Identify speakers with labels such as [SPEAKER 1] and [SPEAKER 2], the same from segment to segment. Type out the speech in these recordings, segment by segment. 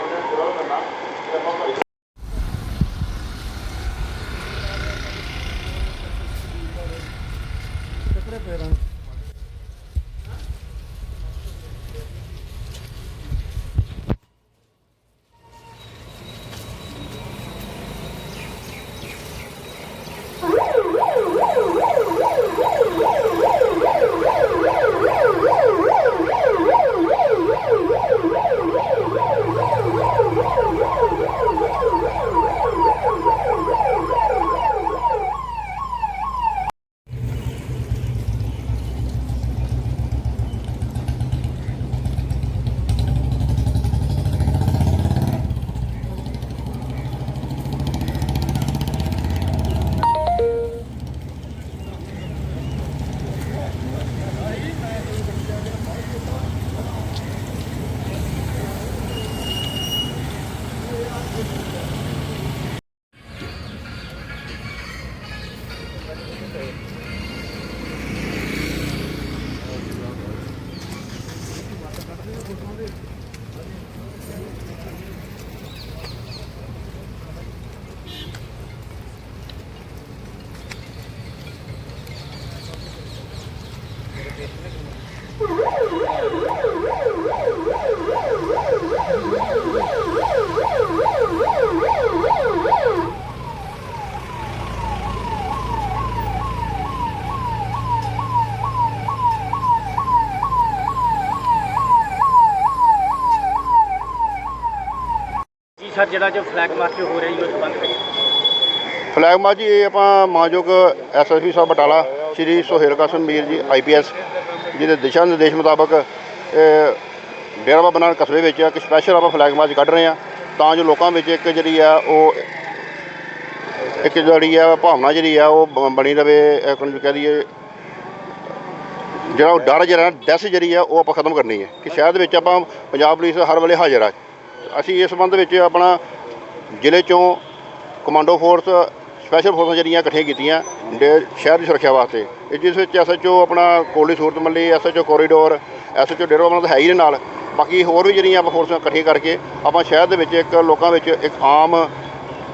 [SPEAKER 1] Gracias. Sir, ਜਿਹੜਾ ਜੋ flag March ਹੋ ਰਿਹਾ ਜੀ, ਉਹ ਬੰਦ ਕਰੀਏ।
[SPEAKER 2] ਫਲੈਗ ਮਾਰਚ ਇਹ ਆਪਾਂ ਮਾਨਯੋਗ ਐਸਐਸਪੀ ਸਾਹਿਬ ਬਟਾਲਾ, ਸ਼੍ਰੀ ਸੁਹੇਲ ਕਾਸਮ ਮੀਰ ਜੀ ਆਈਪੀਐਸ ਜਿਹਦੇ ਦਿਸ਼ਾ ਨਿਰਦੇਸ਼ ਮੁਤਾਬਕ ਡੇਰਾ ਬਾਬਾ ਨਾਨਕ ਕਸਬੇ ਵਿੱਚ ਇੱਕ ਸਪੈਸ਼ਲ ਆਪਾਂ ਫਲੈਗ ਮਾਰਚ ਕੱਢ ਰਹੇ ਆ ਤਾਂ ਜੋ ਲੋਕਾਂ ਵਿੱਚ ਇੱਕ ਜਿਹੜੀ ਆ, ਉਹ ਇੱਕ ਜਿਹੜੀ ਆ ਭਾਵਨਾ ਜਿਹੜੀ ਆ, ਉਹ ਬ- ਬਣੀ ਰਵੇ ਇੱਕ ਨੂੰ ਕਹਿ ਦਈਏ, ਜਿਹੜਾ ਉਹ ਡਰ ਜਿਹੜਾ ਡੈਸ ਜਿਹੜੀ ਆ, ਉਹ ਆਪਾਂ ਖਤਮ ਕਰਨੀ ਹੈ। ਕਿ ਸ਼ਹਿਰ ਦੇ ਵਿੱਚ ਆਪਾਂ ਪੰਜਾਬ ਪੁਲਿਸ ਹਰ ਵੇਲੇ ਹਾਜ਼ਰ ਆ। ਅਸੀਂ ਇਸ ਸੰਬੰਧ ਵਿੱਚ ਆਪਣਾ ਜ਼ਿਲ੍ਹੇ ਚੋਂ ਕਮਾਂਡੋ ਫੋਰਸ, ਸਪੈਸ਼ਲ ਫੋਰਸਾਂ ਜਿਹੜੀਆਂ ਇਕੱਠੀਆਂ ਕੀਤੀਆਂ ਡੇ- ਸ਼ਹਿਰ ਦੀ ਸੁਰੱਖਿਆ ਵਾਸਤੇ। ਇਹ ਜਿਸ ਵਿੱਚ ਐਸਐਚਓ ਆਪਣਾ ਕੋਲੀ ਸੂਰਤ ਮੱਲੀ ਐਸਐਚਓ ਕੋਰੀਡੋਰ ਐਸਐਚਓ ਡੇਰੋ ਆਪਣਾ ਤਾਂ ਹੈ ਹੀ ਨੇ ਨਾਲ। ਬਾਕੀ ਹੋਰ ਵੀ ਜਿਹੜੀਆਂ ਆਪਾਂ ਫੋਰਸਾਂ ਇਕੱਠੀਆਂ ਕਰਕੇ ਆਪਾਂ ਸ਼ਹਿਰ ਦੇ ਵਿੱਚ ਇੱਕ ਲੋਕਾਂ ਵਿੱਚ ਇੱਕ ਆਮ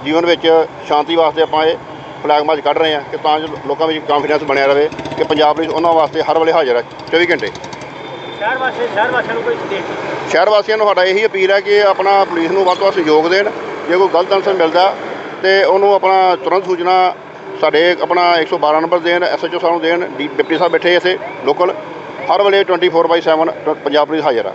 [SPEAKER 2] ਜੀਵਨ ਵਿੱਚ ਸ਼ਾਂਤੀ ਵਾਸਤੇ ਆਪਾਂ ਇਹ ਫਲੈਗ ਮਾਰਚ ਕੱਢ ਰਹੇ ਹਾਂ ਕਿ ਤਾਂ ਜੋ ਲੋਕਾਂ ਵਿੱਚ ਕਾਨਫੀਡੈਂਸ ਬਣਿਆ ਰਹੇ, ਕਿ ਪੰਜਾਬ ਪੁਲਿਸ ਉਹਨਾਂ ਵਾਸਤੇ ਹਰ ਵੇਲੇ ਹਾਜ਼ਰ ਹੈ। 24 ਘੰਟੇ।
[SPEAKER 1] ਸ਼ਹਿਰ ਵਾਸੀ ਸ਼ਹਿਰ ਵਾਸੀਆਂ ਨੂੰ ਕੋਈ ਸੰਦੇਸ਼
[SPEAKER 2] ਸ਼ਹਿਰ ਵਾਸੀਆਂ ਨੂੰ ਸਾਡਾ ਇਹੀ ਅਪੀਲ ਹੈ ਕਿ ਆਪਣਾ ਪੁਲਿਸ ਨੂੰ ਵੱਧ ਤੋਂ ਵੱਧ ਸਹਿਯੋਗ ਦੇਣ। ਜੇ ਕੋਈ ਗਲਤ ਅਨਸਰ ਮਿਲਦਾ ਤੇ ਉਹਨੂੰ ਆਪਣਾ ਤੁਰੰਤ ਸੂਚਨਾ ਸਾਡੇ ਆਪਣਾ 112 ਨੰਬਰ ਦੇਣ ਐਸਐਚਓ ਸਾਹਿਬ ਨੂੰ ਦੇਣ, ਡੀ ਡਿਪਟੀ ਸਾਹਿਬ ਬੈਠੇ ਇੱਥੇ, ਲੋਕਲ। ਹਰ ਵੇਲੇ 24/7 ਪੰਜਾਬ ਪੁਲਿਸ ਹਾਜ਼ਰ ਆ।